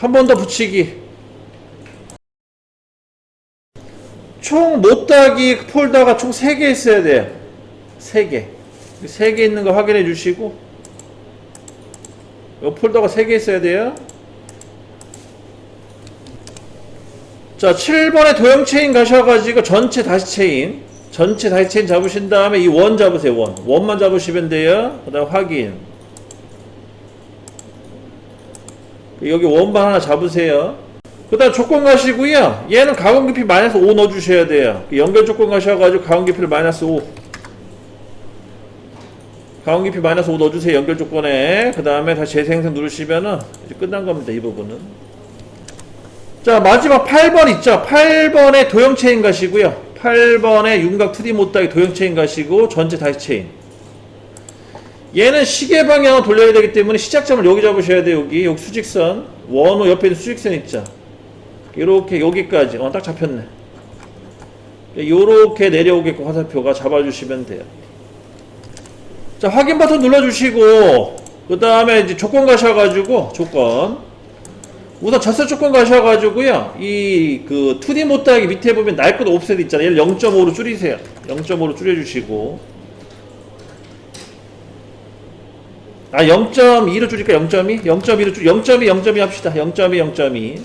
한 번 더 붙이기. 총 못따기 폴더가 총 3개 있어야 돼요. 3개. 3개 있는 거 확인해 주시고. 이 폴더가 3개 있어야 돼요. 자, 7번에 도형 체인 가셔가지고 전체 다시 체인. 전체 다시 체인 잡으신 다음에 이 원 잡으세요, 원. 원만 잡으시면 돼요. 그 다음 확인. 여기 원반 하나 잡으세요. 그 다음 조건 가시고요. 얘는 가공 깊이 마이너스 5 넣어주셔야 돼요. 연결 조건 가셔가지고 가공 깊이를 마이너스 5. 가공 깊이 마이너스 5 넣어주세요. 연결 조건에. 그 다음에 다시 재생성 누르시면은 이제 끝난 겁니다. 이 부분은. 자, 마지막 8번 있죠? 8번에 도형 체인 가시고요. 8번에 윤곽 2D 못다기 도형 체인 가시고 전체 다시 체인. 얘는 시계 방향을 돌려야 되기 때문에 시작점을 여기 잡으셔야 돼요. 여기 여기 수직선 원호 옆에 있는 수직선 있죠. 이렇게 여기까지 어, 딱 잡혔네. 요렇게 내려오게끔 화살표가 잡아주시면 돼요. 자 확인 버튼 눌러주시고 그 다음에 이제 조건 가셔가지고 조건 우선 절세 조건 가셔가지고요 이 그 2D 못하기 밑에 보면 날것 옵셋 있잖아요 얘를 0.5로 줄이세요 0.5로 줄여주시고 아 0.2로 줄일까? 0.2? 0.2로 줄 0.2 0.2 합시다. 0.2 0.2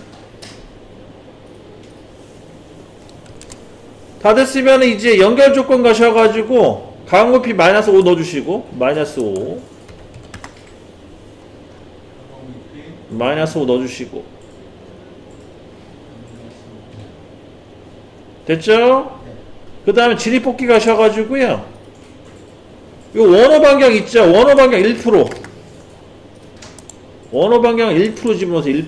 다 됐으면 이제 연결 조건 가셔가지고 가공 높이 마이너스 5 넣어주시고 마이너스 5 마이너스 5 넣어주시고. 됐죠? 그 다음에 진입 뽑기 가셔가지고요 요 원호 반경 있죠? 원호 반경 1% 원호 반경 1% 집어넣어서 1%